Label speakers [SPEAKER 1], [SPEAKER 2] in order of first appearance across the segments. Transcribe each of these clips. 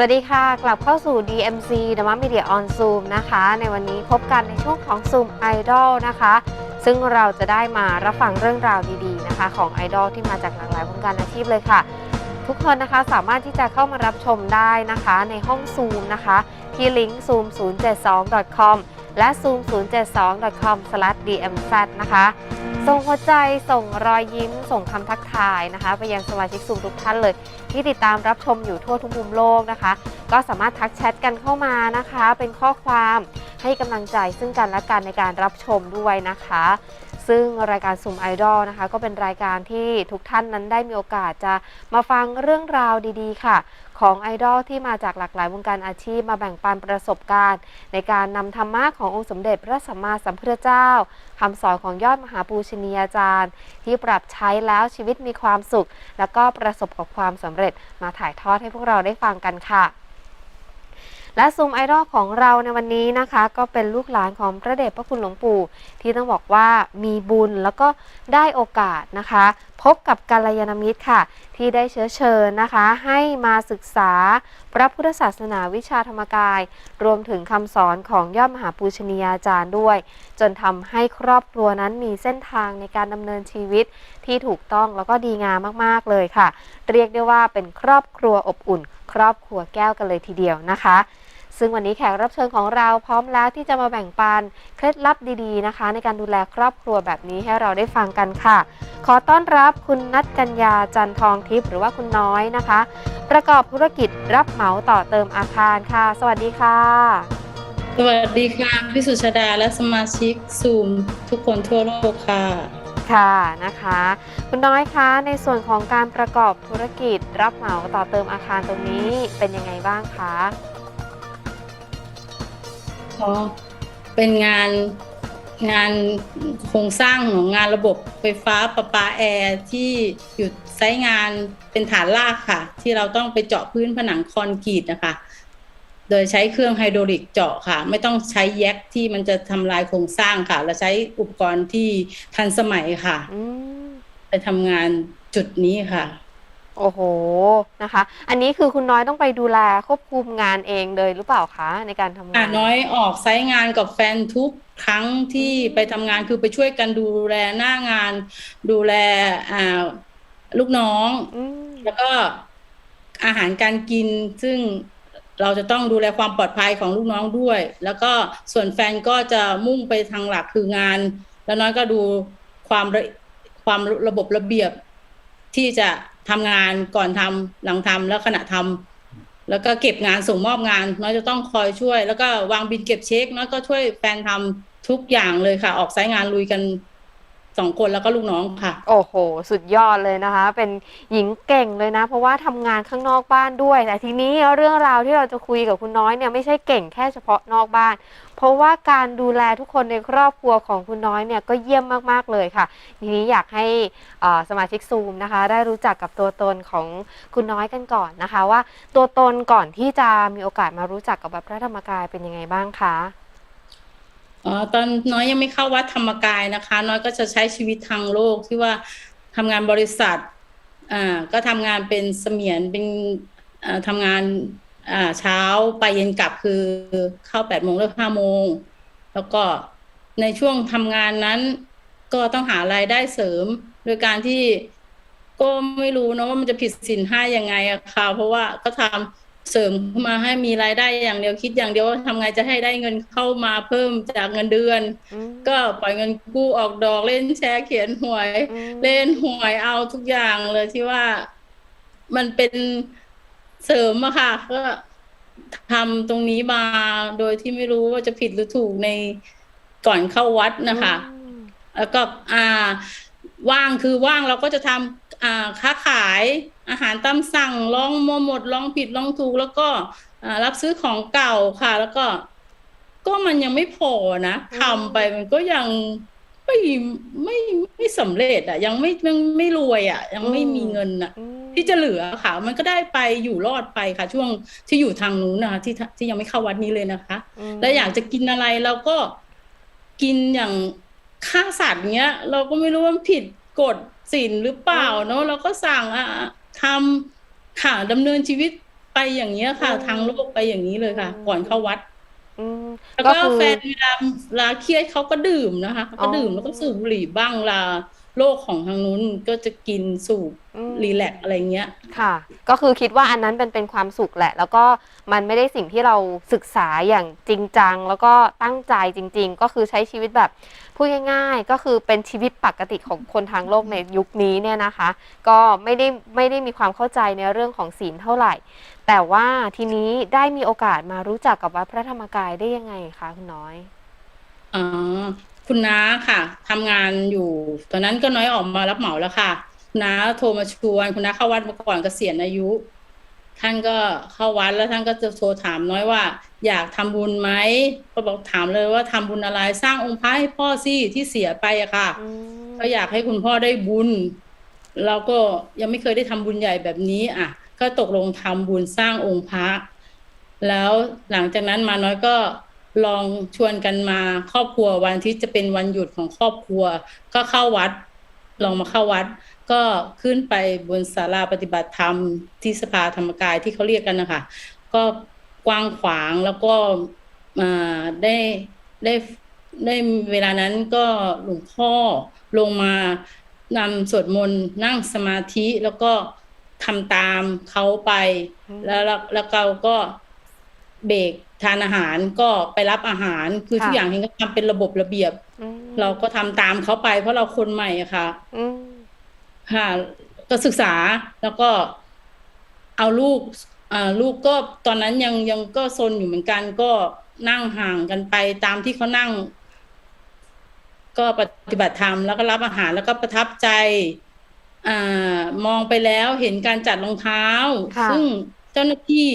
[SPEAKER 1] สวัสดีค่ะ กลับเข้าสู่ DMC d h a m a Media on Zoom นะคะ ในวันนี้พบกันในช่วงของ Zoom Idol นะคะ ซึ่งเราจะได้มารับฟังเรื่องราวดีๆนะคะ ของไอดอลที่มาจากหลากหลายวงการอาชีพเลยค่ะ ทุกคนนะคะสามารถที่จะเข้ามารับชมได้นะคะ ในห้อง Zoom นะคะ ที่ลิงก์ zoom072.com และ zoom072.com/dmz นะคะ ส่งหัวใจส่งรอยยิ้ม ส่งคำทักทายนะคะ ไปยังสมาชิกซูมทุกท่านเลย ที่ติดตามรับชมอยู่ทั่วทุกมุมโลกนะคะ ก็สามารถทักแชทกันเข้ามานะคะ เป็นข้อความให้กำลังใจซึ่งกันและกันในการรับชมด้วยนะคะ ซึ่งรายการซูมไอดอลนะคะ ก็เป็นรายการที่ทุกท่านนั้นได้มีโอกาสจะมาฟังเรื่องราวดีๆ ค่ะ ของไอดอลที่มาจากหลากหลายวงการอาชีพมาแบ่งปันประสบการณ์ ในการนำธรรมะขององค์สมเด็จพระสัมมาสัมพุทธเจ้าคำสอนของยอดมหาปูชนียาจารย์ ที่ปรับใช้แล้วชีวิตมีความสุข แล้วก็ประสบกับความสำเร็จมาถ่ายทอดให้พวกเราได้ฟังกันค่ะ และซูมไอดอลของเราในวันนี้นะคะ ก็เป็นลูกหลานของพระเดชพระคุณหลวงปู่ ที่ต้องบอกว่ามีบุญแล้วก็ได้โอกาสนะคะ พบกับกัลยาณมิตรค่ะ ที่ได้เชื้อเชิญนะคะ ให้มาศึกษาพระพุทธศาสนาวิชาธรรมกาย รวมถึงคำสอนของยอดมหาปูชนียาจารย์ด้วย จนทำให้ครอบครัวนั้นมีเส้นทางในการดำเนินชีวิตที่ถูกต้องแล้วก็ดีงามมากๆเลยค่ะ เรียกได้ว่าเป็นครอบครัวอบอุ่น ครอบครัวแก้วกันเลยทีเดียวนะคะ ซึ่งวันนี้แขกรับเชิญของเราพร้อมแล้วที่จะมาแบ่งปันเคล็ดลับดีๆนะคะ ในการดูแลครอบครัวแบบนี้ให้เราได้ฟังกันค่ะ ขอต้อนรับคุณนัทกัญญาจันทองทิพย์หรือว่าคุณน้อยนะคะ ประกอบธุรกิจรับเหมาต่อเติมอาคารค่ะ สวัสดีค่ะ
[SPEAKER 2] สวัสดีค่ะพี่สุชาดาและสมาชิกซูมทุกคนทั่วโลกค่ะ
[SPEAKER 1] ค่ะนะคะ คุณน้อยคะในส่วนของการประกอบธุรกิจรับเหมาต่อเติมอาคารตรงนี้เป็นยังไงบ้างคะ
[SPEAKER 2] อ๋อเป็นงานงานโครงสร้างของงานระบบไฟฟ้าประปาแอร์ที่อยู่ไซต์งานเป็นฐานรากค่ะ ที่เราต้องไปเจาะพื้นผนังคอนกรีตนะคะ โดยใช้เครื่องไฮดรอลิกเจาะค่ะ ไม่ต้องใช้แยกที่มันจะทำลายโครงสร้างค่ะและใช้อุปกรณ์ที่ทันสมัยค่ะ
[SPEAKER 1] อืม
[SPEAKER 2] ไปทำงานจุดนี้ค่ะ
[SPEAKER 1] โอ้โหนะคะ อันนี้คือคุณน้อยต้องไปดูแลควบคุมงานเองเลยหรือเปล่าคะในการทำงา
[SPEAKER 2] อะ
[SPEAKER 1] น
[SPEAKER 2] น้อยออกไซต์งานกับแฟนทุกครั้งที่ไปทำงานคือไปช่วยกันดูแลหน้างาน ดูแลอ่าลูกน้อง
[SPEAKER 1] อืม
[SPEAKER 2] แล้วก็อาหารการกินซึ่งเราจะต้องดูแลความปลอดภัยของลูกน้องด้วย แล้วก็ส่วนแฟนก็จะมุ่งไปทางหลักคืองาน แล้วน้อยก็ดูความระความระบบระเบียบที่จะ ทำงานก่อนทำหลังทำแล้วขณะทำแล้วก็เก็บงานส่งมอบงานน้อยจะต้องคอยช่วย แล้วก็วางบินเก็บเช็คน้อยก็ช่วยแฟนทำทุกอย่างเลยค่ะ ออกไซต์งานลุยกันสองคนแล้วก็ลูกน้องค่ะ
[SPEAKER 1] โอ้โห สุดยอดเลยนะคะ เป็นหญิงเก่งเลยนะ เพราะว่าทำงานข้างนอกบ้านด้วย แต่ทีนี้เรื่องราวที่เราจะคุยกับคุณน้อยเนี่ยไม่ใช่เก่งแค่เฉพาะนอกบ้าน เพราะว่าการดูแลทุกคนในครอบครัวของคุณน้อยเนี่ยก็เยี่ยมมาก ๆ เลยค่ะ ทีนี้อยากให้สมาชิกซูมนะคะ ได้รู้จักกับตัวตนของคุณน้อยกันก่อนนะคะ ว่าตัวตนก่อนที่จะมีโอกาสมารู้จักกับวัดพระธรรมกายเป็นยังไงบ้างคะ
[SPEAKER 2] อ๋อตอนน้อยยังไม่เข้าวัดธรรมกายนะคะ น้อยก็จะใช้ชีวิตทางโลกที่ว่าทำงานบริษัทอ่าก็ทำงานเป็นเสมียนเป็นอ่าทำงาน เช้าไปเย็นกลับคือเข้าแปดโมงเลิกห้าโมง แล้วก็ในช่วงทำงานนั้นก็ต้องหารายได้เสริม โดยการที่ก็ไม่รู้นะว่ามันจะผิดศีลห้ายังไงอะค่ะ เพราะว่าก็ทำเสริมขึ้นมาให้มีรายได้อย่างเดียวคิดอย่างเดียวว่าทำไงจะให้ได้เงินเข้ามาเพิ่มจากเงินเดือน
[SPEAKER 1] อืม
[SPEAKER 2] ก็ปล่อยเงินกู้ออกดอกเล่นแชร์เขียนหวย
[SPEAKER 1] อืม
[SPEAKER 2] เล่นหวยเอาทุกอย่างเลยที่ว่ามันเป็น เสริมอะค่ะ ก็ทำตรงนี้มาโดยที่ไม่รู้ว่าจะผิดหรือถูกในก่อนเข้าวัดนะคะ
[SPEAKER 1] อืม
[SPEAKER 2] แล้วก็อ่าว่างคือว่างเราก็จะทำอ่าค้าขายอาหารตามสั่งลองมัวหมดลองผิดลองถูก แล้วก็อ่ารับซื้อของเก่าค่ะ แล้วก็ ก็มันยังไม่พอนะทำไปมันก็ยังไม่ไม่ไม่สำเร็จอะยังไม่ยังไม่รวยอะยังไม่มีเงินอะ
[SPEAKER 1] อืม
[SPEAKER 2] ที่จะเหลือค่ะ มันก็ได้ไปอยู่รอดไปค่ะ ช่วงที่อยู่ทางนู้นนะคะที่ที่ยังไม่เข้าวัดนี้เลยนะคะ
[SPEAKER 1] ม
[SPEAKER 2] แล้วอยากจะกินอะไรเราก็กินอย่างฆ่าสัตว์เงี้ย เราก็ไม่รู้ว่ามันผิดกฎศีลหรือเปล่าเนาะเราก็สั่งอะทำค่ะดำเนินชีวิตไปไปอย่างเงี้ยค่ะ
[SPEAKER 1] อืม
[SPEAKER 2] ทางโลกไปอย่างนี้เลยค่ะ
[SPEAKER 1] อืม
[SPEAKER 2] ก่อนเข้าวัด
[SPEAKER 1] อืม
[SPEAKER 2] แล้ว
[SPEAKER 1] ก็
[SPEAKER 2] ก็
[SPEAKER 1] คือ
[SPEAKER 2] แฟนเวลาเวลาเครียดเขาก็ดื่มนะคะเขาก็ดื่ม
[SPEAKER 1] อ๋อ
[SPEAKER 2] แล้วก็สูบบุหรี่บ้างเวลา โรคของทางนู้นก็จะกินสูบ
[SPEAKER 1] อืม
[SPEAKER 2] รีแลกซ์อะไรเงี้ย
[SPEAKER 1] ค่ะ ก็คือคิดว่าอันนั้นเป็นเป็นความสุขแหละ แล้วก็มันไม่ได้สิ่งที่เราศึกษาอย่างจริงจัง แล้วก็ตั้งใจจริง ๆ ก็คือใช้ชีวิตแบบพูดง่าย ๆ ก็คือเป็นชีวิตปกติของคนทางโลกในยุคนี้เนี่ยนะคะ ก็ไม่ได้ไม่ได้มีความเข้าใจในเรื่องของศีลเท่าไหร่ แต่ว่าทีนี้ได้มีโอกาสมารู้จักกับวัดพระธรรมกายได้ยังไงคะคุณน้อย
[SPEAKER 2] อ๋อ คุณน้าค่ะทำงานอยู่ ตอนนั้นก็น้อยออกมารับเหมาแล้วค่ะ คุณน้าโทรมาชวน คุณน้าเข้าวัดมาก่อนเกษียณอายุ ท่านก็เข้าวัดแล้วท่านก็จะโทรถามน้อยว่า อยากทำบุญไหมก็บอกถามเลยว่าทำบุญอะไรสร้างองค์พระให้พ่อสิที่เสียไปอะค่ะ
[SPEAKER 1] อืม
[SPEAKER 2] ก็อยากให้คุณพ่อได้บุญ เราก็ยังไม่เคยได้ทำบุญใหญ่แบบนี้ อะ ก็ตกลงทำบุญสร้างองค์พระ แล้วหลังจากนั้นมาน้อยก็ ลองชวนกันมาครอบครัววันที่จะเป็นวันหยุดของครอบครัว ก็เข้าวัด ลองมาเข้าวัด ก็ขึ้นไปบนศาลาปฏิบัติธรรมที่สภาธรรมกายที่เขาเรียกกันนะคะก็กว้างขวางแล้วก็อ่าได้ได้ได้เวลานั้นก็หลวงพ่อลงมานำสวดมนต์นั่งสมาธิแล้วก็ทำตามเขาไป แล้วแล้วเราก็เบรก ทานอาหารก็ไปรับอาหารคือ
[SPEAKER 1] ค่ะ
[SPEAKER 2] ทุกอย่างเห็นก็ทำเป็นระบบระเบียบ
[SPEAKER 1] อืม
[SPEAKER 2] เราก็ทำตามเขาไป เพราะเราคนใหม่อะค่ะ
[SPEAKER 1] อืม
[SPEAKER 2] ค่ะก็ศึกษาแล้วก็เอาลูกอ่าลูกก็ตอนนั้นยังยังก็ซนอยู่เหมือนกัน ก็นั่งห่างกันไปตามที่เขานั่ง ก็ปฏิบัติธรรมแล้วก็รับอาหารแล้วก็ประทับใจอ่ามองไปแล้วเห็นการจัดรองเท้า
[SPEAKER 1] ค่ะ
[SPEAKER 2] ซึ่งเจ้าหน้าที่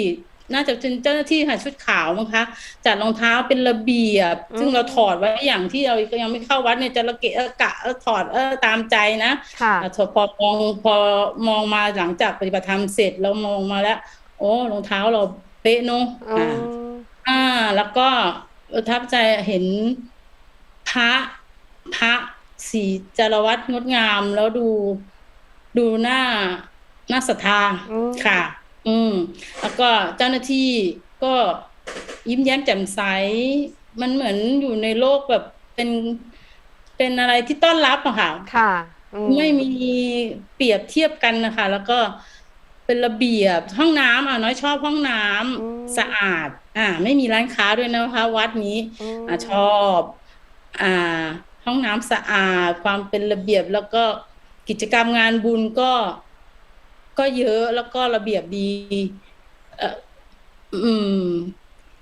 [SPEAKER 2] น่าจะเป็นเจ้าหน้าที่ค่ะชุดขาวมั้งคะจัดรองเท้าเป็นระเบียบ ซึ่งเราถอดไว้อย่างที่เรายังไม่เข้าวัดเนี่ยจะระเกะระกะเออถอดเออตามใจนะ
[SPEAKER 1] ค่ะ
[SPEAKER 2] อะพอมองพอมองมาหลังจากปฏิบัติธรรมเสร็จแล้วมองมาแล้ว โอ้รองเท้าเราเป๊ะเนอะ
[SPEAKER 1] อื
[SPEAKER 2] อ่า
[SPEAKER 1] ม
[SPEAKER 2] อ่า แล้วก็ประทับใจเห็นพระพระสีจารวัตรงดงามแล้วดูดูหน้าหน้าศรัทธา
[SPEAKER 1] อืม
[SPEAKER 2] ค่ะ อืม แล้วก็เจ้าหน้าที่ก็ยิ้มแย้มแจ่มใส มันเหมือนอยู่ในโลกแบบเป็นเป็นอะไรที่ต้อนรับอะค่ะ
[SPEAKER 1] ค่ะอื
[SPEAKER 2] ไม่มีเปรียบเทียบกันนะคะ แล้วก็เป็นระเบียบห้องน้ำอะน้อยชอบห้องน้ำ
[SPEAKER 1] อืม
[SPEAKER 2] สะอาด อ่า ไม่มีร้านค้าด้วยนะคะ วัดนี้
[SPEAKER 1] ม
[SPEAKER 2] อ่าชอบ อ่า ห้องน้ำสะอาด ความเป็นระเบียบแล้วก็กิจกรรมงานบุญก็ ก็เยอะแล้วก็ระเบียบดีเอ่ออืม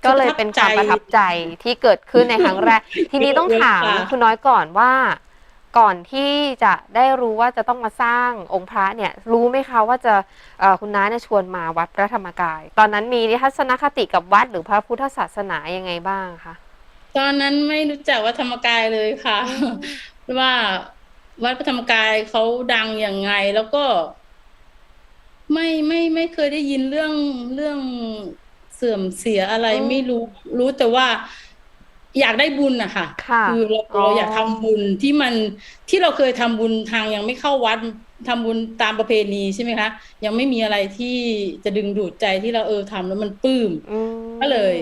[SPEAKER 1] ก็เลยเป็นความประทับใจที่เกิดขึ้นในครั้งแรก ทีนี้ต้องถาม
[SPEAKER 2] ค่ะ
[SPEAKER 1] คุณน้อยก่อนว่า ก่อนที่จะได้รู้ว่าจะต้องมาสร้างองค์พระเนี่ย รู้ไหมคะว่าจะเอ่อคุณน้าเนี่ยชวนมาวัดพระธรรมกาย ตอนนั้นมีทัศนคติกับวัดหรือพระพุทธศาสนายังไงบ้างคะ
[SPEAKER 2] ตอนนั้นไม่รู้จักวัดธรรมกายเลยค่ะว่าวัดพระธรรมกายเขาดังอย่างไงแล้วก็ ไม่ไม่ไม่เคยได้ยินเรื่องเรื่องเสื่อมเสียอะไร
[SPEAKER 1] อืม
[SPEAKER 2] ไม่รู้รู้แต่ว่าอยากได้บุญอะค่ะ
[SPEAKER 1] ค่ะ
[SPEAKER 2] อเรา
[SPEAKER 1] อ๋อ
[SPEAKER 2] เราอยากทำบุญที่มันที่เราเคยทำบุญทางยังไม่เข้าวัดทำบุญตามประเพณีใช่ไหมคะ ยังไม่มีอะไรที่จะดึงดูดใจที่เราเออทำแล้วมันปลื้ม
[SPEAKER 1] อืม
[SPEAKER 2] ก็เลย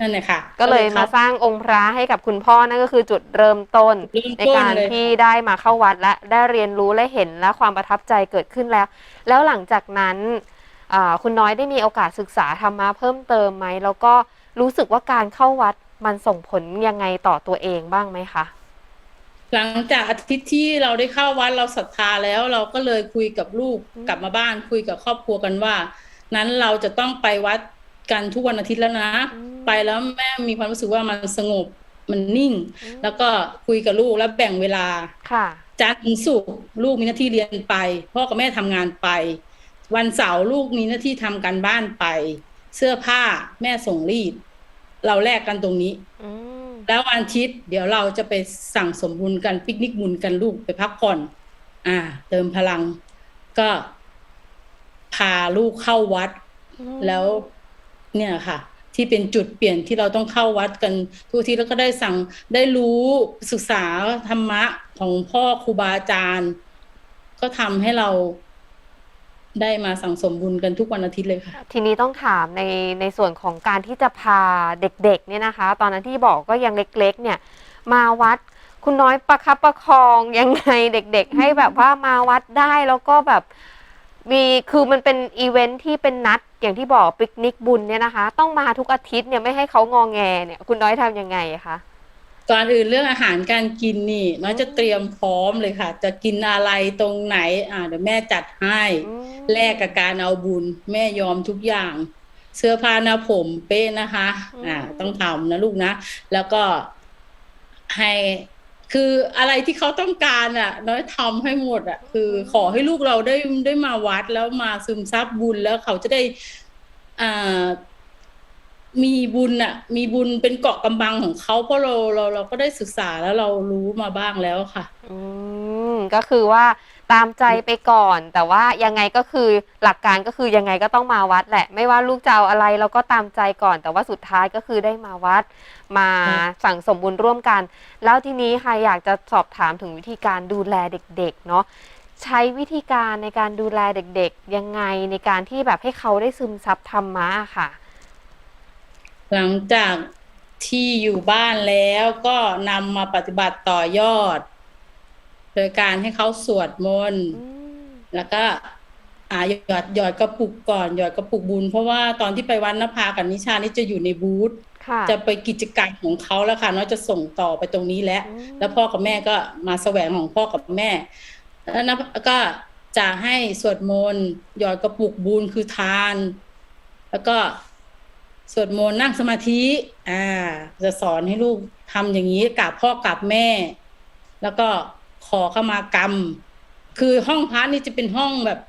[SPEAKER 2] นั่นแหละค่ะ
[SPEAKER 1] ก็เลยมา
[SPEAKER 2] ข้
[SPEAKER 1] สร้างองค์พระให้กับคุณพ่อนั่นก็คือจุดเริ่มต้น
[SPEAKER 2] เริ่ม
[SPEAKER 1] ใน
[SPEAKER 2] ต้น
[SPEAKER 1] การ
[SPEAKER 2] เลย
[SPEAKER 1] ที่ได้มาเข้าวัดและได้เรียนรู้และเห็นและความประทับใจเกิดขึ้นแล้ว แล้วหลังจากนั้นอ่าคุณน้อยได้มีโอกาสศึกษาธรรมะเพิ่มเติมไหมแล้วก็รู้สึกว่าการเข้าวัดมันส่งผลยังไงต่อตัวเองบ้างไหมคะ
[SPEAKER 2] หลังจากอาทิตย์ที่เราได้เข้าวัดเราศรัทธาแล้ว เราก็เลยคุยกับลูก
[SPEAKER 1] อืม
[SPEAKER 2] กลับมาบ้านคุยกับครอบครัวกันว่า นั้นเราจะต้องไปวัด กันทุกวันอาทิตย์แล้วนะ ไปแล้วแม่มีความรู้สึกว่ามันสงบมันนิ่ง แล้วก็คุยกับลูกแล้วแบ่งเวลา
[SPEAKER 1] ค่ะ
[SPEAKER 2] จันทร์ถึงศุกร์ลูกมีหน้าที่เรียนไป พ่อกับแม่ทำงานไป วันเสาร์ลูกมีหน้าที่ทำการบ้านไป เสื้อผ้าแม่ส่งรีด เราแลกกันตรงนี้
[SPEAKER 1] อืม
[SPEAKER 2] แล้ววันอาทิตย์เดี๋ยวเราจะไปสั่งสมบุญกันปิกนิกบุญกันลูกไปพักผ่อน อ่า เติมพลังก็พาลูกเข้าวัด แล้ว เนี่ยค่ะ ที่เป็นจุดเปลี่ยนที่เราต้องเข้าวัดกันทุกทีแล้วก็ได้สั่งได้รู้ศึกษาธรรมะของพ่อครูบาอาจารย์ ก็ทำให้เราได้มาสั่งสมบุญกันทุกวันอาทิตย์เลยค่ะ
[SPEAKER 1] ทีนี้ต้องถามในในส่วนของการที่จะพาเด็กๆเนี่ยนะคะ ตอนนั้นที่บอกก็ยังเล็ก ๆ เนี่ย มาวัดคุณน้อยประคับประคองยังไงเด็ก ๆ ให้แบบว่ามาวัดได้แล้วก็แบบ มีคือมันเป็นอีเวนท์ที่เป็นนัดอย่างที่บอกปิกนิกบุญเนี่ยนะคะ ต้องมาทุกอาทิตย์เนี่ยไม่ให้เขางองแงเนี่ย คุณน้อยทำยังไงคะ
[SPEAKER 2] ก่อนอื่นเรื่องอาหารการกินนี่น้อยจะเตรียมพร้อมเลยค่ะ จะกินอะไรตรงไหน อ่าเดี๋ยวแม่จัดให้
[SPEAKER 1] อืม
[SPEAKER 2] แลกกับการเอาบุญ แม่ยอมทุกอย่าง เสื้อผ้าหน้าผมเป๊ะนะคะ อ่า ต้องทำนะลูกนะ แล้วก็ให้ คืออะไรที่เขาต้องการอะน้อยทำให้หมดอะ คือขอให้ลูกเราได้ได้มาวัดแล้วมาซึมซับบุญแล้วเขาจะได้อ่ามีบุญอะมีบุญเป็นเกาะกำบังของเขาเพราะเราเราเราก็ได้ศึกษาแล้วเรารู้มาบ้างแล้วค่ะ
[SPEAKER 1] อืมก็คือว่า ตามใจไปก่อน แต่ว่ายังไงก็คือหลักการก็คือยังไงก็ต้องมาวัดแหละ ไม่ว่าลูกจะเอาอะไรเราก็ตามใจก่อน แต่ว่าสุดท้ายก็คือได้มาวัด มาสั่งสมบุญร่วมกัน แล้วทีนี้ค่ะอยากจะสอบถามถึงวิธีการดูแลเด็ก ๆ เนาะใช้วิธีการในการดูแลเด็ก ๆ ยังไงในการที่แบบให้เขาได้ซึมซับธรรมะค่ะ
[SPEAKER 2] หลังจากที่อยู่บ้านแล้วก็นำมาปฏิบัติต่อยอด โดยการให้เขาสวดมนต์
[SPEAKER 1] อืม
[SPEAKER 2] แล้วก็อ่าหยอดหยอดกระปุกก่อนหยอดกระปุกบุญ เพราะว่าตอนที่ไปวันนภากับนิชานี่จะอยู่ในบูธ
[SPEAKER 1] ค่ะ
[SPEAKER 2] จะไปกิจกรรมของเขาแล้วค่ะน้อยจะส่งต่อไปตรงนี้แล้ว
[SPEAKER 1] อืม
[SPEAKER 2] แล้วพ่อกับแม่ก็มาแสวงของพ่อกับแม่ แล้วนะก็จะให้สวดมนต์หยอดกระปุกบุญคือทาน แล้วก็สวดมนต์นั่งสมาธิ อ่า จะสอนให้ลูกทำอย่างนี้กับพ่อกับแม่ แล้วก็ ขอเข้ามากรรม คือห้องพระนี่จะเป็นห้องแบบ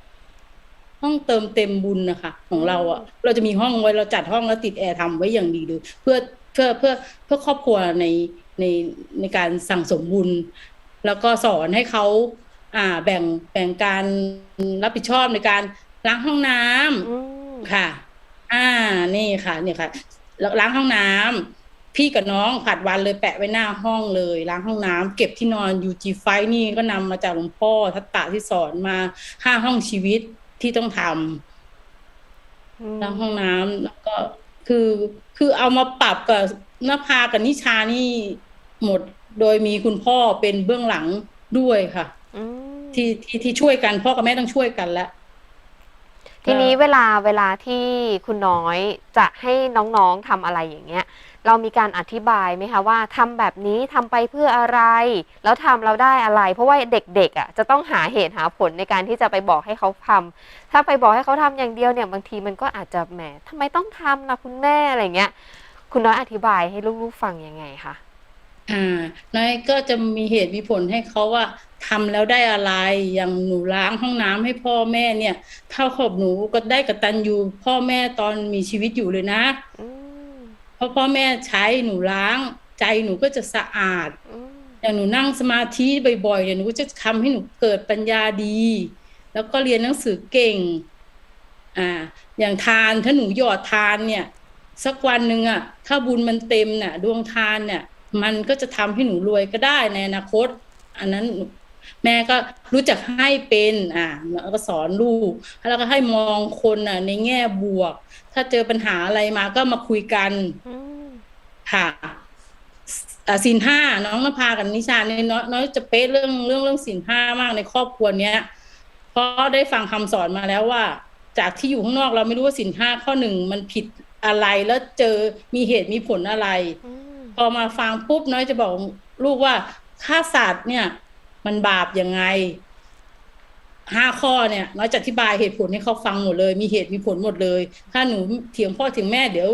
[SPEAKER 2] ห้องเติมเต็มบุญนะคะ ของเราอะเราจะมีห้องไว้เราจัดห้องแล้วติดแอร์ทำไว้อย่างดีเลยเพื่อเพื่อเพื่อเพื่อครอบครัวในในในการสั่งสมบุญ แล้วก็สอนให้เขาอ่าแบ่งแบ่งการรับผิดชอบในการล้างห้องน้ำ
[SPEAKER 1] อืม
[SPEAKER 2] ค่ะ อ่านี่ค่ะเนี่ยค่ะแล้วล้างห้องน้ำ พี่กับน้องผัดวันเลยแปะไว้หน้าห้องเลยล้างห้องน้ำเก็บที่นอนยูจีไฟนี่ก็นำมาจากหลวงพ่อทัตตะที่สอนมาห้าห้องชีวิตที่ต้องทำ
[SPEAKER 1] อืม
[SPEAKER 2] ล้างห้องน้ำแล้วก็คือคือเอามาปรับกับนภากับนิชานี่หมดโดยมีคุณพ่อเป็นเบื้องหลังด้วยค่ะ
[SPEAKER 1] อืม
[SPEAKER 2] ที่ที่ที่ช่วยกันพ่อกับแม่ต้องช่วยกันแล้ว
[SPEAKER 1] ทีนี้เวลาเวลาที่คุณน้อยจะให้น้องๆทำอะไรอย่างเงี้ย เรามีการอธิบายไหมคะว่าทำแบบนี้ทำไปเพื่ออะไร แล้วทำเราได้อะไร เพราะว่าเด็กๆอะจะต้องหาเหตุหาผลในการที่จะไปบอกให้เขาทำถ้าไปบอกให้เขาทำอย่างเดียวเนี่ยบางทีมันก็อาจจะแหมทำไมต้องทำล่ะคุณแม่อะไรเงี้ย คุณน้อยอธิบายให้ลูกๆฟังยังไงคะ
[SPEAKER 2] อ่านายก็จะมีเหตุมีผลให้เขาว่าทำแล้วได้อะไรอย่างหนูล้างห้องน้ำให้พ่อแม่เนี่ยเท่ากับหนูก็ได้กระตัญญูพ่อแม่ตอนมีชีวิตอยู่เลยนะ ราะพ่อแม่ใช้หนูล้าง ใจหนูก็จะสะอาด
[SPEAKER 1] อืม
[SPEAKER 2] อย่างหนูนั่งสมาธิบ่อยๆเนี่ยหนูก็จะทำให้หนูเกิดปัญญาดี แล้วก็เรียนหนังสือเก่ง อ่า อย่างทานถ้าหนูหยอดทานเนี่ย สักวันหนึ่งอะถ้าบุญมันเต็มเนี่ยดวงทานเนี่ย มันก็จะทำให้หนูรวยก็ได้ในอนาคต อันนั้นหนู แม่ก็รู้จักให้เป็นอ่าแล้วก็สอนลูก แล้วก็ให้มองคนอะ ในแง่บวก ถ้าเจอปัญหาอะไรมาก็มาคุยกัน
[SPEAKER 1] อืม
[SPEAKER 2] ค่ะอ่าสินห้าน้องนภากับนิชาเนี่ยน้อยน้อยจะเป๊ะเรื่องเรื่องเรื่องสินห้ามากในครอบครัวเนี้ยเพราะได้ฟังคำสอนมาแล้วว่า จากที่อยู่ข้างนอกเราไม่รู้ว่าสินห้าข้อหนึ่งมันผิดอะไรแล้วเจอมีเหตุมีผลอะไร
[SPEAKER 1] อืม
[SPEAKER 2] พอมาฟังปุ๊บน้อยจะบอกลูกว่าฆ่าสัตว์เนี่ย มันบาปยังไงห้าข้อเนี่ยน้อยจะอธิบายเหตุผลให้เขาฟังหมดเลย มีเหตุมีผลหมดเลย ถ้าหนูเถียงพ่อเถียงแม่เดี๋ยว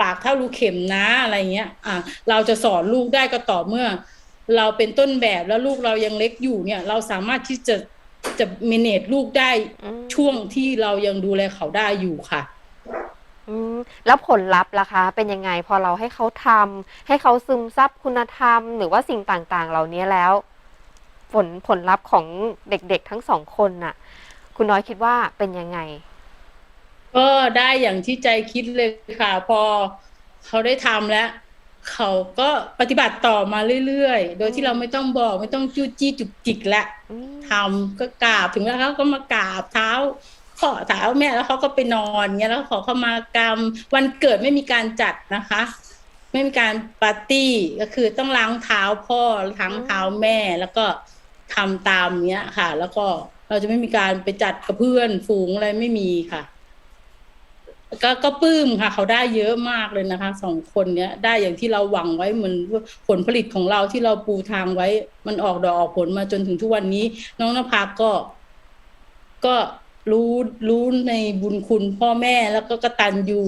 [SPEAKER 2] ปากเท่ารูเข็มนะอะไรเงี้ย อะเราจะสอนลูกได้ก็ต่อเมื่อ เราเป็นต้นแบบแล้วลูกเรายังเล็กอยู่เนี่ย เราสามารถที่จะจะเมเนจลูกได้
[SPEAKER 1] อืม
[SPEAKER 2] ช่วงที่เรายังดูแลเขาได้อยู่ค่ะ
[SPEAKER 1] อืมแล้วผลลัพธ์ล่ะคะ เป็นยังไงพอเราให้เขาทำให้เขาซึมซับคุณธรรม หรือว่าสิ่งต่างๆ เหล่านี้แล้ว ผลผลลัพธ์ของเด็กๆทั้งสองคนน่ะ คุณน้อยคิดว่าเป็นยังไง
[SPEAKER 2] ก็ได้อย่างที่ใจคิดเลยค่ะ พอเขาได้ทำแล้วเขาก็ปฏิบัติต่อมาเรื่อยๆ โดยที่เราไม่ต้องบอกไม่ต้องจู้จี้จุกจิกและ
[SPEAKER 1] อืม
[SPEAKER 2] ทำก็กราบถึงแล้วเขาก็มากราบเท้าขอเท้าแม่แล้วเขาก็ไปนอนเงี้ยแล้วขอเข้ามากรรมวันเกิดไม่มีการจัดนะคะ ไม่มีการปาร์ตี้ก็คือต้องล้างเท้าพ่อล้างเท้าแม่แล้วก็ ทำตามเนี้ยค่ะ แล้วก็เราจะไม่มีการไปจัดกับเพื่อนฝูงอะไรไม่มีค่ะ ก็ก็ปลื้มค่ะ เขาได้เยอะมากเลยนะคะสองคนเนี้ย ได้อย่างที่เราหวังไว้เหมือนผลผลิตของเราที่เราปูทางไว้ มันออกดอกออกผลมาจนถึงทุกวันนี้ น้องนภาก็ ก็รู้รู้ในบุญคุณพ่อแม่แล้วก็กระตัญญู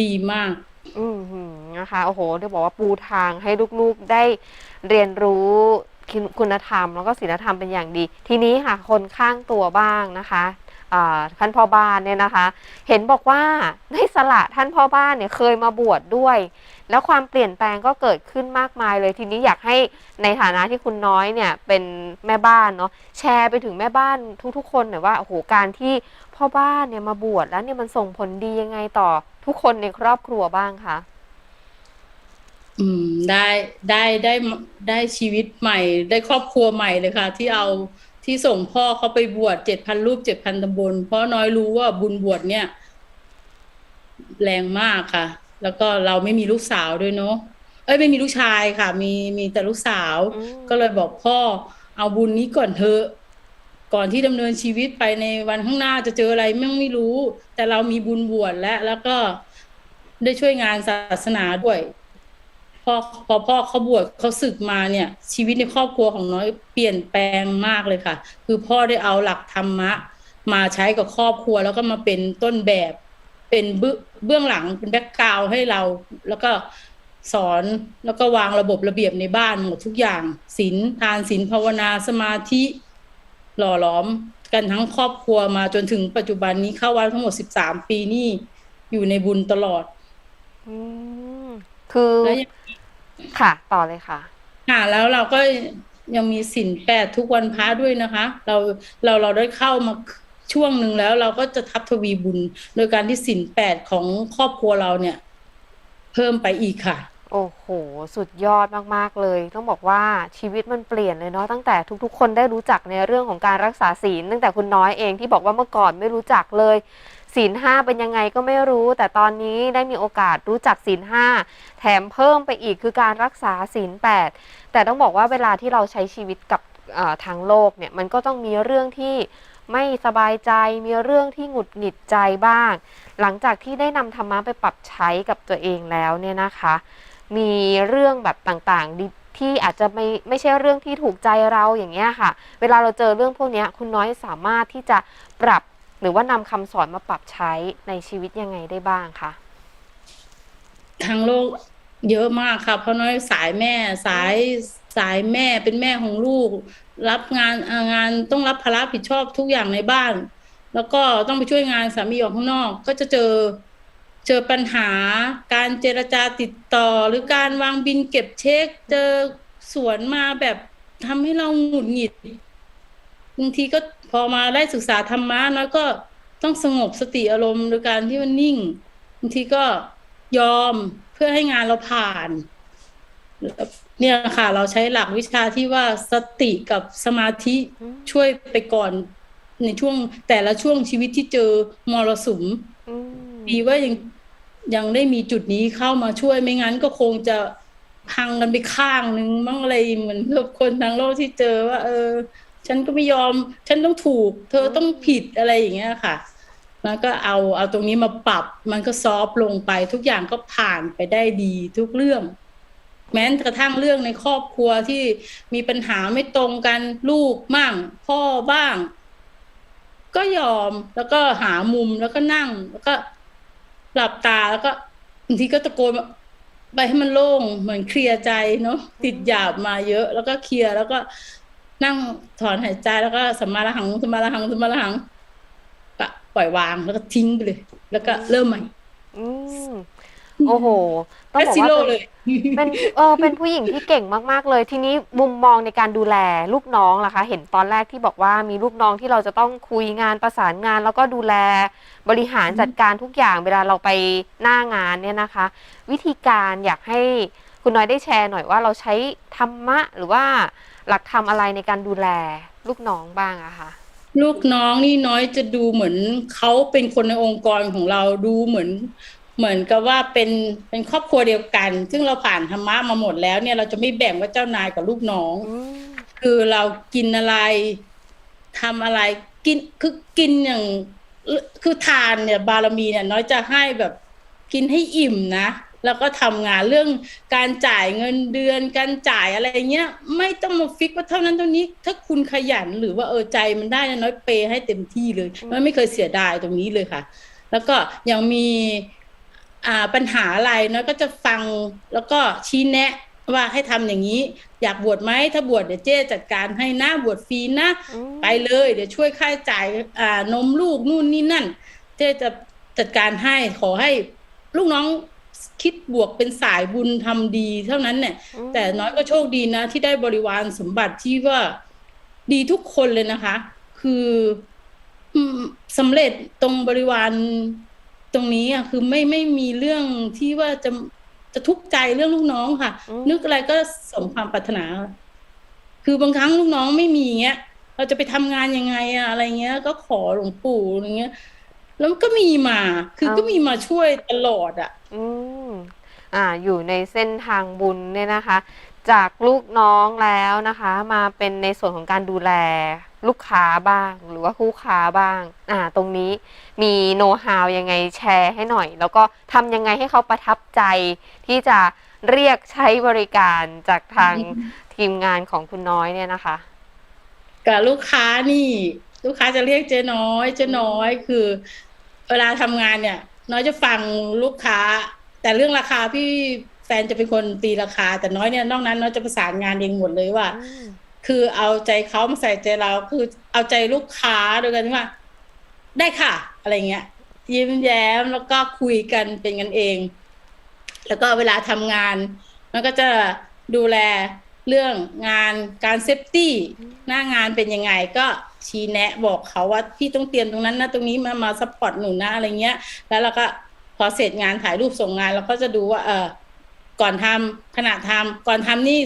[SPEAKER 2] ดีมาก
[SPEAKER 1] อืมหือนะคะโอ้โหเดี๋ยวบอกว่าปูทางให้ลูกๆได้เรียนรู้ คุณธรรม แล้วก็ศีลธรรมเป็นอย่างดี ทีนี้ค่ะคนข้างตัวบ้างนะคะท่านพ่อบ้านเนี่ยนะคะ เห็นบอกว่าในสละท่านพ่อบ้านเนี่ยเคยมาบวชดด้วย แล้วความเปลี่ยนแปลงก็เกิดขึ้นมากมายเลยทีนี้อยากให้ในฐานะที่คุณน้อยเนี่ยเป็นแม่บ้านเนาะแชร์ไปถึงแม่บ้านทุกๆ คนหน่อยว่าโอ้โหการที่พ่อบ้านเนี่ยมาบวชแล้วเนี่ยมันส่งผลดียังไงต่อทุกคนในครอบครัวบ้างคะ
[SPEAKER 2] อืมได้ได้ได้ได้ชีวิตใหม่ ได้ครอบครัวใหม่เลยค่ะ ที่เอาที่ส่งพ่อเขาไปบวชเจ็ดพันรูปเจ็ดพันตำบล เพราะน้อยรู้ว่าบุญบวชเนี่ย แรงมากค่ะ แล้วก็เราไม่มีลูกสาวด้วยเนาะเอ้ยไม่มีลูกชายค่ะ มีมีแต่ลูกสาว
[SPEAKER 1] อืม
[SPEAKER 2] ก็เลยบอกพ่อ เอาบุญนี้ก่อนเถอะ ก่อนที่ดำเนินชีวิตไปในวันข้างหน้าจะเจออะไรมั่งไม่รู้ แต่เรามีบุญบวชแล้วแล้วก็ได้ช่วยงานศาสนาด้วย พอพอพ่อเขาบวชเขาศึกมาเนี่ย ชีวิตในครอบครัวของน้อยเปลี่ยนแปลงมากเลยค่ะ คือพ่อได้เอาหลักธรรมะ มาใช้กับครอบครัวแล้วก็มาเป็นต้นแบบ เป็นเบื้องเบื้องหลังเป็นแบ็กกราวให้เรา แล้วก็สอนแล้วก็วางระบบระเบียบในบ้านหมดทุกอย่างศีลทานศีลภาวนาสมาธิหล่อหลอมกันทั้งครอบครัวมาจนถึงปัจจุบันนี้เข้าวัดทั้งหมด13ปีนี่อยู่ในบุญตลอด
[SPEAKER 1] อืมคือ
[SPEAKER 2] แล้วยัง
[SPEAKER 1] ค่ะ ต่อเลยค่ะ
[SPEAKER 2] ค่ะ แล้วเราก็ยังมีสินแปดทุกวันพระด้วยนะคะ เราเราเราได้เข้ามาช่วงหนึ่งแล้วเราก็จะทับทวีบุญ โดยการที่สินแปดของครอบครัวเราเนี่ย เพิ่มไปอีกค่ะ
[SPEAKER 1] โอ้โห สุดยอดมาก ๆ เลย ต้องบอกว่าชีวิตมันเปลี่ยนเลยเนาะตั้งแต่ทุก ๆ คนได้รู้จักในเรื่องของการรักษาศีลตั้งแต่คุณน้อยเองที่บอกว่าเมื่อก่อนไม่รู้จักเลย ศีลห้าเป็นยังไงก็ไม่รู้ แต่ตอนนี้ได้มีโอกาสรู้จักศีลห้าแถมเพิ่มไปอีกคือการรักษาศีลแปดแต่ต้องบอกว่าเวลาที่เราใช้ชีวิตกับทางโลกเนี่ยมันก็ต้องมีเรื่องที่ไม่สบายใจมีเรื่องที่หงุดหงิดใจบ้าง หลังจากที่ได้นำธรรมะไปปรับใช้กับตัวเองแล้วเนี่ยนะคะ มีเรื่องแบบต่างๆที่อาจจะไม่ไม่ใช่เรื่องที่ถูกใจเราอย่างเงี้ยค่ะ เวลาเราเจอเรื่องพวกนี้คุณน้อยสามารถที่จะปรับ หรือว่านำคำสอนมาปรับใช้ในชีวิตยังไงได้บ้างคะ
[SPEAKER 2] ทางโลกเยอะมากค่ะเพราะน้อยสายแม่สายสายแม่เป็นแม่ของลูก รับงานงานต้องรับภาระผิดชอบทุกอย่างในบ้าน แล้วก็ต้องไปช่วยงานสามีออกข้างนอก ก็จะเจอเจอปัญหา การเจรจาติดต่อ หรือการวางบินเก็บเช็ค เจอสวนมาแบบทำให้เราหงุดหงิดบางทีก็ พอมาได้ศึกษาธรรมะน้อยก็ต้องสงบสติอารมณ์โดยการที่มันนิ่งบางทีก็ยอมเพื่อให้งานเราผ่าน เนี่ยค่ะ เราใช้หลักวิชาที่ว่าสติกับสมาธิ
[SPEAKER 1] อืม
[SPEAKER 2] ช่วยไปก่อนในช่วงแต่ละช่วงชีวิตที่เจอมรสุม
[SPEAKER 1] อืม
[SPEAKER 2] ดีว่ายังยังได้มีจุดนี้เข้ามาช่วยไม่งั้นก็คงจะพังกันไปข้างนึงมั้งอะไรเหมือนกับคนทั้งโลกที่เจอว่า เออ ฉันก็ไม่ยอม ฉันต้องถูก เธอต้องผิดอะไรอย่างเงี้ยค่ะมันก็เอาเอาตรงนี้มาปรับ มันก็ซอฟต์ลงไป ทุกอย่างก็ผ่านไปได้ดีทุกเรื่อง แม้กระทั่งเรื่องในครอบครัวที่มีปัญหาไม่ตรงกันลูกบ้าง พ่อบ้าง ก็ยอมแล้วก็หามุมแล้วก็นั่ง แล้วก็หลับตาแล้วก็บางทีก็ตะโกนไปให้มันโล่งเหมือนเคลียร์ใจเนาะติดหยาบมาเยอะ แล้วก็เคลียร์แล้วก็ นั่งถอนหายใจแล้วก็สัมมาระหังสัมมาระหังสัมมาระหังก็ปล่อยวางแล้วก็ทิ้งไปเลย แล้วก็เริ่มใหม่
[SPEAKER 1] อืมโอ้โห ต้อง
[SPEAKER 2] แอ
[SPEAKER 1] บอก
[SPEAKER 2] ซิ
[SPEAKER 1] ว่า
[SPEAKER 2] โล
[SPEAKER 1] เป็น
[SPEAKER 2] เลย
[SPEAKER 1] เป็นเออเป็นผู้หญิงที่เก่งมากๆเลย ทีนี้มุมมองในการดูแลลูกน้องล่ะคะ เห็นตอนแรกที่บอกว่ามีลูกน้องที่เราจะต้องคุยงานประสานงาน แล้วก็ดูแลบริหารจัดการทุกอย่างเวลาเราไปหน้างานเนี่ยนะคะ วิธีการอยากให้คุณน้อยได้แชร์หน่อยว่าเราใช้ธรรมะหรือว่า หลักธรรมอะไรในการดูแลลูกน้องบ้างอะคะ
[SPEAKER 2] ลูกน้องนี่น้อยจะดูเหมือนเขาเป็นคนในองค์กรของเราดูเหมือน เหมือนกับว่าเป็นเป็นครอบครัวเดียวกัน ซึ่งเราผ่านธรรมะมาหมดแล้วเนี่ยเราจะไม่แบ่งว่าเจ้านายกับลูกน้อง
[SPEAKER 1] อืม
[SPEAKER 2] คือเรากินอะไรทำอะไรกินคือกินอย่าง คือทานเนี่ย บารมีเนี่ย น้อยจะให้แบบกินให้อิ่มนะ แล้วก็ทำงานเรื่องการจ่ายเงินเดือน การจ่ายอะไรเงี้ย ไม่ต้องมาฟิกว่าเท่านั้นเท่านี้ ถ้าคุณขยันหรือว่าเออใจมันได้นะน้อยเปย์ให้เต็มที่เลยน้อยไม่เคยเสียดายตรงนี้เลยค่ะ แล้วก็ยังมีอ่าปัญหาอะไรน้อยก็จะฟังแล้วก็ชี้แนะว่าให้ทำอย่างนี้ อยากบวชไหมถ้าบวชเดี๋ยวเจ๊จัดการให้นะบวชฟรีนะ
[SPEAKER 1] อืม
[SPEAKER 2] ไปเลยเดี๋ยวช่วยค่าใช้จ่ายอ่านมลูกนู่นนี่นั่น เจ๊จะจัดการให้ขอให้ลูกน้อง คิดบวกเป็นสายบุญทำดีเท่านั้นเนี่ย
[SPEAKER 1] อืม
[SPEAKER 2] แต่น้อยก็โชคดีนะ ที่ได้บริวารสมบัติที่ว่าดีทุกคนเลยนะคะ คืออืมสำเร็จตรงบริวารตรงนี้อะคือไม่ไม่มีเรื่องที่ว่าจะจะทุกข์ใจเรื่องลูกน้องค่ะ
[SPEAKER 1] อืม
[SPEAKER 2] นึกอะไรก็สมความปรารถนา คือบางครั้งลูกน้องไม่มีเงี้ย เราจะไปทำงานยังไงอะอะไรเงี้ย ก็ขอหลวงปู่อะไรเงี้ย แล้วมันก็มีมา คือก็มีมาช่วยตลอดอะ
[SPEAKER 1] อืมอ่าอยู่ในเส้นทางบุญเนี่ยนะคะ จากลูกน้องแล้วนะคะ มาเป็นในส่วนของการดูแลลูกค้าบ้าง หรือว่าคู่ค้าบ้างอ่าตรงนี้มีโน้ตฮาวยังไงแชร์ให้หน่อย แล้วก็ทำยังไงให้เขาประทับใจที่จะเรียกใช้บริการจากทางทีมงานของคุณน้อยเนี่ยนะคะ
[SPEAKER 2] กับลูกค้านี่ ลูกค้าจะเรียกเจ๊น้อย เจ๊น้อยคือ เวลาทำงานเนี่ย น้อยจะฟังลูกค้า แต่เรื่องราคาพี่แฟนจะเป็นคนตีราคา แต่น้อยเนี่ยนอกนั้นน้อยจะประสานงานเองหมดเลยว่า คือเอาใจเขามาใส่ใจเราคือเอาใจลูกค้าโดยกันที่ว่า ได้ค่ะ อะไรเงี้ย ยิ้มแย้มแล้วก็คุยกันเป็นกันเอง แล้วก็เวลาทำงานมันก็จะดูแลเรื่องงานการเซฟตี้หน้างานเป็นยังไงก็ชี้แนะบอกเขาว่าพี่ต้องเตรียมตรงนั้นนะตรงนี้มามาซัพพอร์ตหนูนะอะไรเงี้ย แล้วเราก็ พอเสร็จงานถ่ายรูปส่งงานเราก็จะดูว่า เออก่อนทำขณะทำก่อนทำนี่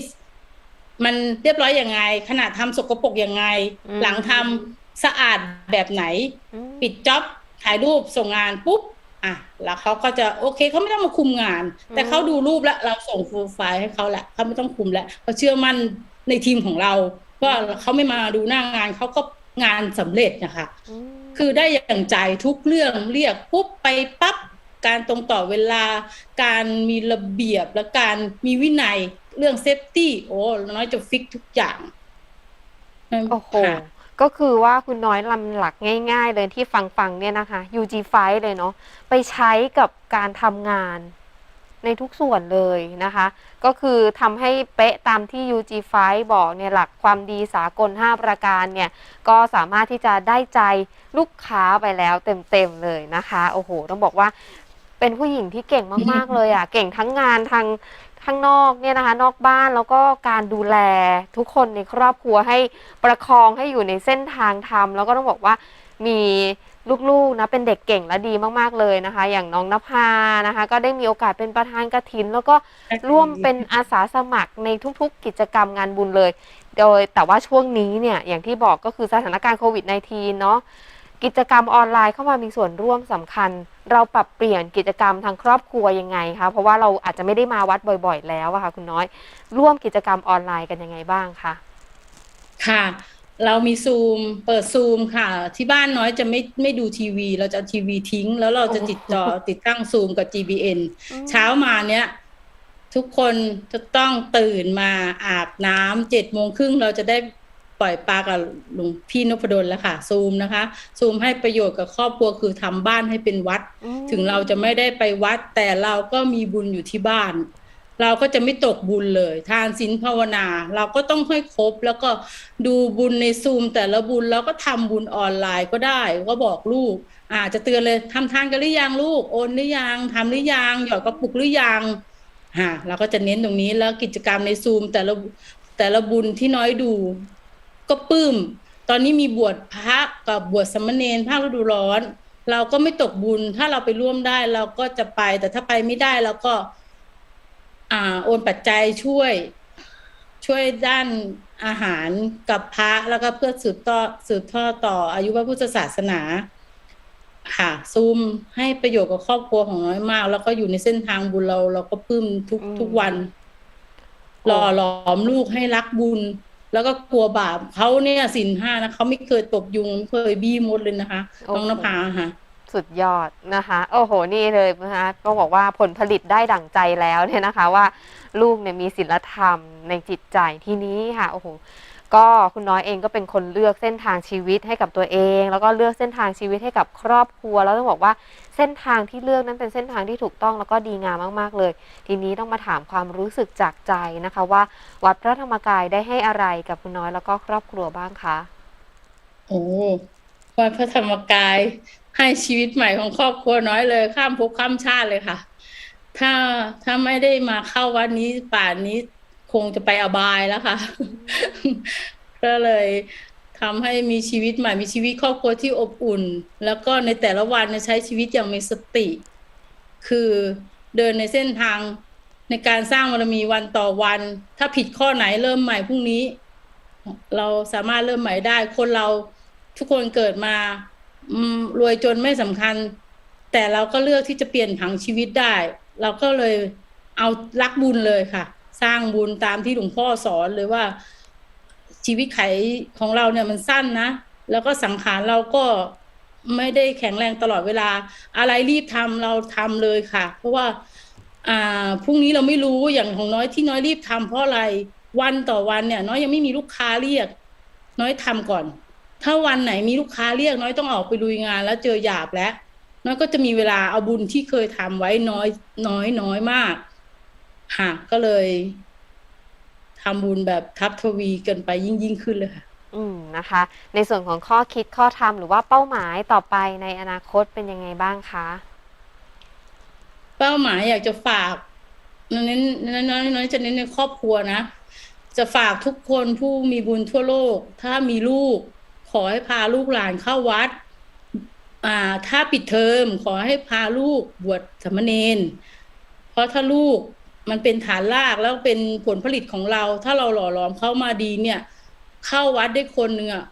[SPEAKER 2] มันเรียบร้อยยังไง ขณะทำสกปรกยังไง
[SPEAKER 1] อืม
[SPEAKER 2] หลังทำสะอาดแบบไหน
[SPEAKER 1] อืม
[SPEAKER 2] ปิดจ็อบถ่ายรูปส่งงานปุ๊บอะแล้วเขาก็จะโอเคเขาไม่ต้องมาคุมงาน แต่เขาดูรูปแล้ว เราส่งฟูลไฟล์ให้เขาแหละเขาไม่ต้องคุมแล้วเขาเชื่อมั่นในทีมของเราว่าเขาไม่มาดูหน้างานเขาก็งานสำเร็จนะคะ
[SPEAKER 1] อืม
[SPEAKER 2] คือได้อย่างใจทุกเรื่องเรียกปุ๊บไปปั๊บ การตรงต่อเวลา การมีระเบียบและการมีวินัยเรื่องเซฟตี้โอ้น้อยจะฟิกทุกอย่าง
[SPEAKER 1] โอ้โห
[SPEAKER 2] ค่ะ
[SPEAKER 1] ก็คือว่าคุณน้อยลำหลักง่าย ๆ เลยที่ฟังฟังๆเนี่ยนะคะ UG5 เลยเนาะไปใช้กับการทำงานในทุกส่วนเลยนะคะ ก็คือทำให้เป๊ะตามที่ UG5 บอกเนี่ยหลักความดีสากล 5 ประการเนี่ย ก็สามารถที่จะได้ใจลูกค้าไปแล้วเต็มๆเลยนะคะ โอ้โห ต้องบอกว่า เป็นผู้หญิงที่เก่งมากๆเลยอะ เก่งทั้งงานทางข้างนอกเนี่ยนะคะ นอกบ้านแล้วก็การดูแลทุกคนในครอบครัวให้ประคองให้อยู่ในเส้นทางทำแล้วก็ต้องบอกว่ามีลูกๆนะเป็นเด็กเก่งและดีมากๆเลยนะคะ อย่างน้องนภานะคะ ก็ได้มีโอกาสเป็นประธานกฐิน แล้วก็ร่วมเป็นอาสาสมัครในทุกๆ กิจกรรมงานบุญเลย โดยแต่ว่าช่วงนี้เนี่ยอย่างที่บอกก็คือสถานการณ์โควิด -19 เนาะ กิจกรรมออนไลน์เข้ามามีส่วนร่วมสำคัญ เราปรับเปลี่ยนกิจกรรมทางครอบครัวยังไงคะเพราะว่าเราอาจจะไม่ได้มาวัดบ่อยๆ แล้วอะค่ะคุณน้อย ร่วมกิจกรรมออนไลน์กันยังไงบ้างคะ
[SPEAKER 2] ค่ะ เรามีซูมเปิดซูมค่ะ ที่บ้านน้อยจะไม่ไม่ดูทีวี เราจะเอาทีวีทิ้ง แล้วเราจะติดต่อติดตั้งซูมกับ GBN เช้ามาเนี้ยทุกคนจะต้องตื่นมาอาบน้ำเจ็ดโมงครึ่งเราจะได้ ปล่อยปลากับหลวงพี่นพดลแล้วค่ะ ซูมนะคะ ซูมให้ประโยชน์กับครอบครัวคือทำบ้านให้เป็นวัด
[SPEAKER 1] อืม
[SPEAKER 2] ถึงเราจะไม่ได้ไปวัด แต่เราก็มีบุญอยู่ที่บ้าน เราก็จะไม่ตกบุญเลย ทานศีลภาวนา เราก็ต้องให้ครบ แล้วก็ดูบุญในซูม แต่ละบุญแล้วก็ทำบุญออนไลน์ก็ได้ก็บอกลูกอาจจะเตือนเลยทำทานกันหรือยังลูกโอนหรือยังทำหรือยังหยอดกระปุกหรือยังฮะเราก็จะเน้นตรงนี้แล้วกิจกรรมในซูมแต่ละแต่ละบุญที่น้อยดู ก็ปลื้มตอนนี้มีบวชพระกับบวชสามเณรภาคฤดูร้อน เราก็ไม่ตกบุญ ถ้าเราไปร่วมได้เราก็จะไป แต่ถ้าไปไม่ได้เราก็ อ่า โอนปัจจัยช่วย ช่วยด้านอาหารกับพระแล้วก็เพื่อสืบต่อสืบทอดต่ออายุพระพุทธศาสนาค่ะซูมให้ประโยชน์กับครอบครัวของน้อยมาก แล้วก็อยู่ในเส้นทางบุญเรา เราก็ปลื้มทุก
[SPEAKER 1] อืม
[SPEAKER 2] ทุกวัน หล่อหลอมลูกให้รักบุญ แล้วก็กลัวบาปเขาเนี่ยสินห้านะเขาไม่เคยตบยุงไม่เคยบี้มดเลยนะคะน้องนภาค่ะ
[SPEAKER 1] สุดยอดนะคะ โอ้โห นี่เลยนะคะก็บอกว่าผลผลิตได้ดั่งใจแล้วเนี่ยนะคะว่าลูกเนี่ยมีศีลธรรมในจิตใจทีนี้ค่ะ โอ้โห ก็คุณน้อยเองก็เป็นคนเลือกเส้นทางชีวิตให้กับตัวเอง แล้วก็เลือกเส้นทางชีวิตให้กับครอบครัว แล้วต้องบอกว่าเส้นทางที่เลือกนั้นเป็นเส้นทางที่ถูกต้องแล้วก็ดีงามมาก ๆ เลย ทีนี้ต้องมาถามความรู้สึกจากใจนะคะ ว่าวัดพระธรรมกายได้ให้อะไรกับคุณน้อยแล้วก็ครอบครัวบ้างคะ
[SPEAKER 2] โอ้วัดพระธรรมกายให้ชีวิตใหม่ของครอบครัวน้อยเลย ข้ามภพข้ามชาติเลยค่ะ ถ้าถ้าไม่ได้มาเข้าวัดนี้ป่านนี้ คงจะไปอบายแล้วค่ะ ก็เลยทำให้มีชีวิตใหม่มีชีวิตครอบครัวที่อบอุ่น แล้วก็ในแต่ละวันเนี่ยใช้ชีวิตอย่างมีสติ คือเดินในเส้นทางในการสร้างบารมีวันต่อวัน ถ้าผิดข้อไหนเริ่มใหม่พรุ่งนี้ เราสามารถเริ่มใหม่ได้ คนเราทุกคนเกิดมารวยจนไม่สำคัญ แต่เราก็เลือกที่จะเปลี่ยนผังชีวิตได้ เราก็เลยเอารักบุญเลยค่ะ สร้างบุญตามที่หลวงพ่อสอนเลยว่า ชีวิตไขของเราเนี่ยมันสั้นนะ แล้วก็สังขารเราก็ไม่ได้แข็งแรงตลอดเวลา อะไรรีบทำเราทำเลยค่ะ เพราะว่า อ่าพรุ่งนี้เราไม่รู้อย่างของน้อยที่น้อยรีบทำเพราะอะไรวันต่อวันเนี่ย น้อยยังไม่มีลูกค้าเรียก น้อยทำก่อน ถ้าวันไหนมีลูกค้าเรียก น้อยต้องออกไปลุยงาน แล้วเจอหยาบแล้วน้อยก็จะมีเวลาเอาบุญที่เคยทำไว้น้อยน้อยน้อยมาก ค่ะก็เลยทำบุญแบบทับทวีกันไปยิ่งยิ่งขึ้นเลยค่ะ
[SPEAKER 1] อืมนะคะ ในส่วนของข้อคิดข้อทำหรือว่าเป้าหมายต่อไปในอนาคตเป็นยังไงบ้างคะ
[SPEAKER 2] เป้าหมายอยากจะฝากเน้นน้อยน้อยน้อยจะเน้นในครอบครัวนะ จะฝากทุกคนผู้มีบุญทั่วโลก ถ้ามีลูก ขอให้พาลูกหลานเข้าวัด อ่า ถ้าปิดเทอมขอให้พาลูกบวชสามเณรเพราะถ้าลูก มันเป็นฐานรากแล้วเป็นผลผลิตของเรา ถ้าเราหล่อหลอมเข้ามาดีเนี่ย เข้าวัดได้คนหนึ่งอะ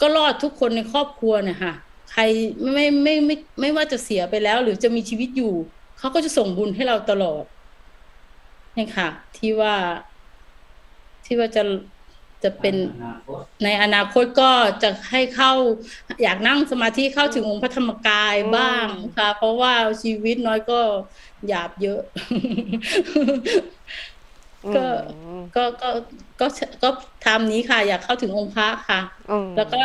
[SPEAKER 2] ก็รอดทุกคนในครอบครัวเนี่ยค่ะ ใครไม่ไม่ไม่ไม่ไม่ว่าจะเสียไปแล้ว หรือจะมีชีวิตอยู่ เขาก็จะส่งบุญให้เราตลอดนี่ค่ะ ที่ว่าที่ว่าจะ จะเป็นในอนาคตก็จะให้เข้าอยากนั่งสมาธิเข้าถึงองค์พระธรรมกายบ้างค่ะ เพราะว่าชีวิตน้อยก็หยาบเยอะ ก็
[SPEAKER 1] อืม
[SPEAKER 2] ก็ก็ก็ก็ทำนี้ค่ะ อยากเข้าถึงองค์พระค่ะ
[SPEAKER 1] อืม
[SPEAKER 2] แล้วก็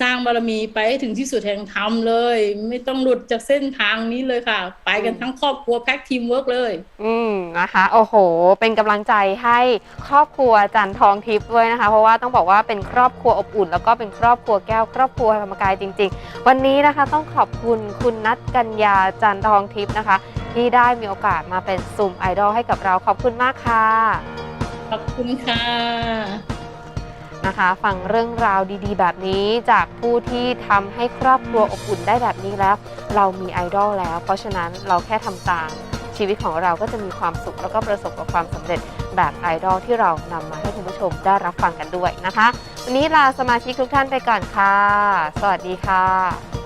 [SPEAKER 2] สร้างบารมีไปให้ถึงที่สุดแห่งธรรมเลย ไม่ต้องหลุดจากเส้นทางนี้เลยค่ะ ไปกันทั้งครอบครัวแพ็กทีมเวิร์กเลย
[SPEAKER 1] อืมนะคะ โอ้โห เป็นกำลังใจให้ครอบครัวจันทองทิพย์ด้วยนะคะ เพราะว่าต้องบอกว่าเป็นครอบครัวอบอุ่น แล้วก็เป็นครอบครัวแก้วครอบครัวธรรมกายจริง ๆ วันนี้นะคะต้องขอบคุณคุณนัทกัญญาจันทองทิพย์นะคะ ที่ได้มีโอกาสมาเป็นซูมไอดอลให้กับเราขอบคุณมากค่ะ
[SPEAKER 2] ขอบคุณค่ะ
[SPEAKER 1] นะคะ ฟังเรื่องราวดีๆ แบบนี้จากผู้ที่ทำให้ครอบครัวอบอุ่นได้แบบนี้แล้ว เรามีไอดอลแล้ว เพราะฉะนั้นเราแค่ทำตามชีวิตของเราก็จะมีความสุขแล้วก็ประสบกับความสำเร็จแบบไอดอลที่เรานำมาให้คุณผู้ชมได้รับฟังกันด้วยนะคะ วันนี้ลาสมาชิกทุกท่านไปก่อนค่ะ สวัสดีค่ะ